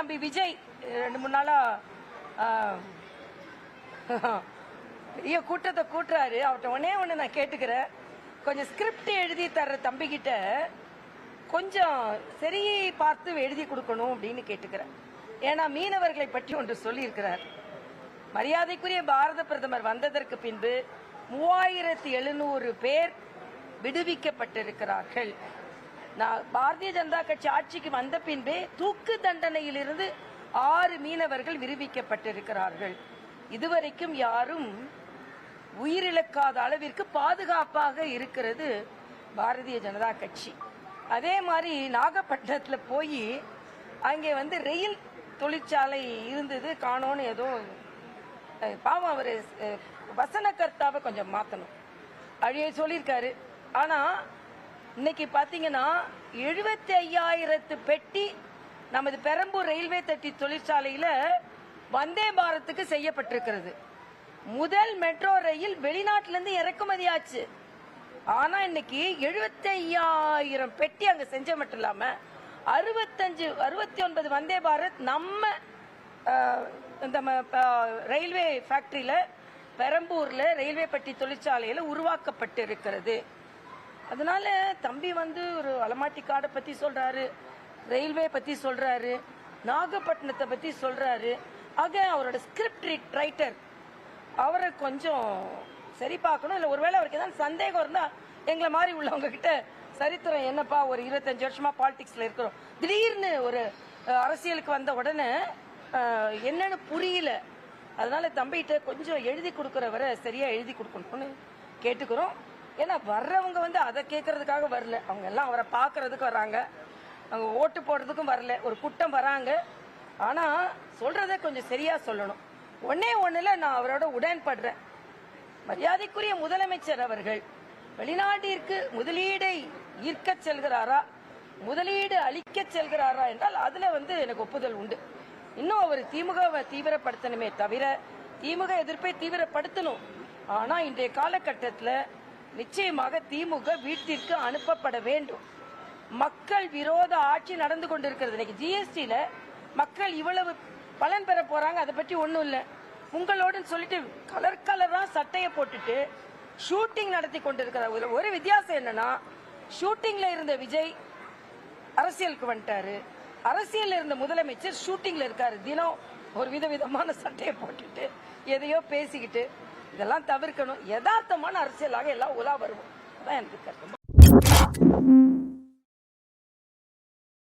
தம்பி விஜய் ரெண்டு மூணு நாளா பெரிய கூட்டத்தை கூட்டுறாரு. அவர்கிட்ட ஒன்னே ஒன்று நான் கேட்டுக்கிறேன். கொஞ்சம் ஸ்கிரிப்ட் எழுதி தர்ற தம்பிக்கிட்ட கொஞ்சம் சரி பார்த்து எழுதி கொடுக்கணும் அப்படின்னு கேட்டுக்கிறேன். ஏன்னா மீனவர்களை பற்றி ஒன்று சொல்லியிருக்கிறார். மரியாதைக்குரிய பாரத பிரதமர் வந்ததற்கு பின்பு மூவாயிரத்தி எழுநூறு பேர் விடுவிக்கப்பட்டிருக்கிறார்கள். நான் பாரதிய ஜனதா கட்சி ஆட்சிக்கு வந்த பின்பே தூக்கு தண்டனையிலிருந்து ஆறு மீனவர்கள் விடுவிக்கப்பட்டிருக்கிறார்கள். இதுவரைக்கும் யாரும் உயிரிழக்காத அளவிற்கு பாதுகாப்பாக இருக்கிறது பாரதிய ஜனதா கட்சி. அதே மாதிரி நாகப்பட்டினத்தில் போய் அங்கே வந்து ரயில் தொழிற்சாலை இருந்தது காணோன்னு ஏதோ பாவம் அவர் வசனகர்த்தாவை கொஞ்சம் மாற்றணும் அழிய சொல்லியிருக்காரு. ஆனால் இன்னைக்கு பார்த்தீங்கன்னா எழுபத்தி ஐயாயிரத்து பெட்டி நமது பெரம்பூர் ரயில்வே தட்டி தொழிற்சாலையில் வந்தே பாரத்துக்கு செய்யப்பட்டிருக்கிறது. முதல் மெட்ரோ ரயில் வெளிநாட்டிலேருந்து இறக்குமதி ஆச்சு. ஆனா இன்னைக்கு எழுபத்தி ஐயாயிரம் பெட்டி அங்க செஞ்ச மட்டும் இல்லாம அறுபத்தஞ்சு அறுபத்தி ஒன்பது வந்தே பாரத் நம்ம இந்த ம- ரயில்வே ஃபேக்டரியில பெரம்பூர்ல ரயில்வே பட்டி தொழிற்சாலையில உருவாக்கப்பட்டு இருக்கிறது அதனால தம்பி வந்து ஒரு அலமாட்டி காடை பத்தி சொல்றாரு ரயில்வே பத்தி சொல்றாரு நாகப்பட்டினத்தை பத்தி சொல்றாரு. ஆக அவரோட ஸ்கிரிப்ட் ரைட்டர் அவரை கொஞ்சம் சரி பார்க்கணும். இல்லை ஒருவேளை அவருக்கு ஏதாவது சந்தேகம் இருந்தா எங்களை மாதிரி உள்ளவங்க கிட்ட சரித்திரம் என்னப்பா ஒரு இருபத்தஞ்சு வருஷமா பாலிடிக்ஸ்ல இருக்கிறோம். திடீர்னு ஒரு அரசியலுக்கு வந்த உடனே என்னன்னு புரியல. அதனால தம்பிகிட்ட கொஞ்சம் எழுதி கொடுக்குறவரை சரியா எழுதி கொடுக்கணும்னு கேட்டுக்கிறோம். ஏன்னா வர்றவங்க வந்து அதை கேட்கறதுக்காக வரல. அவங்க எல்லாம் அவரை பார்க்கறதுக்கு வராங்க. அவங்க ஓட்டு போடுறதுக்கும் வரல. ஒரு கூட்டம் வராங்க. ஆனால் சொல்கிறத கொஞ்சம் சரியாக சொல்லணும். ஒன்னே ஒன்றில் நான் அவரோட உடன்படுறேன். மரியாதைக்குரிய முதலமைச்சர் அவர்கள் வெளிநாட்டிற்கு முதலீடை ஈர்க்க செல்கிறாரா? முதலீடு அளிக்க செல்கிறாரா என்றால் அதில் வந்து எனக்கு ஒப்புதல் உண்டு. இன்னும் அவர் திமுகவை தீவிரப்படுத்தணுமே தவிர திமுக எதிர்ப்பை தீவிரப்படுத்தணும். ஆனால் இன்றைய காலகட்டத்தில் நிச்சயமாக திமுக வீட்டிற்கு அனுப்பப்பட வேண்டும். மக்கள் விரோத ஆட்சி நடந்து கொண்டிருக்கிறது. இன்னைக்கு ஜிஎஸ்டியில மக்கள் இவ்வளவு பலன் பெற போறாங்க அதை பற்றி ஒன்றும் இல்லை. உங்களோடுன்னு சொல்லிட்டு கலர் கலரா சட்டையை போட்டுட்டு ஷூட்டிங் நடத்தி கொண்டிருக்கிறார். ஒரு வித்தியாசம் என்னன்னா ஷூட்டிங்ல இருந்த விஜய் அரசியலுக்கு வந்துட்டாரு. அரசியல் இருந்த முதலமைச்சர் ஷூட்டிங்ல இருக்காரு. தினம் ஒரு விதவிதமான சட்டையை போட்டுட்டு எதையோ பேசிக்கிட்டு இதெல்லாம் தவிர்க்கணும். யதார்த்தமான அரசியலாக எல்லாம் உலா வருவோம். அதான் எனக்கு கருத்து.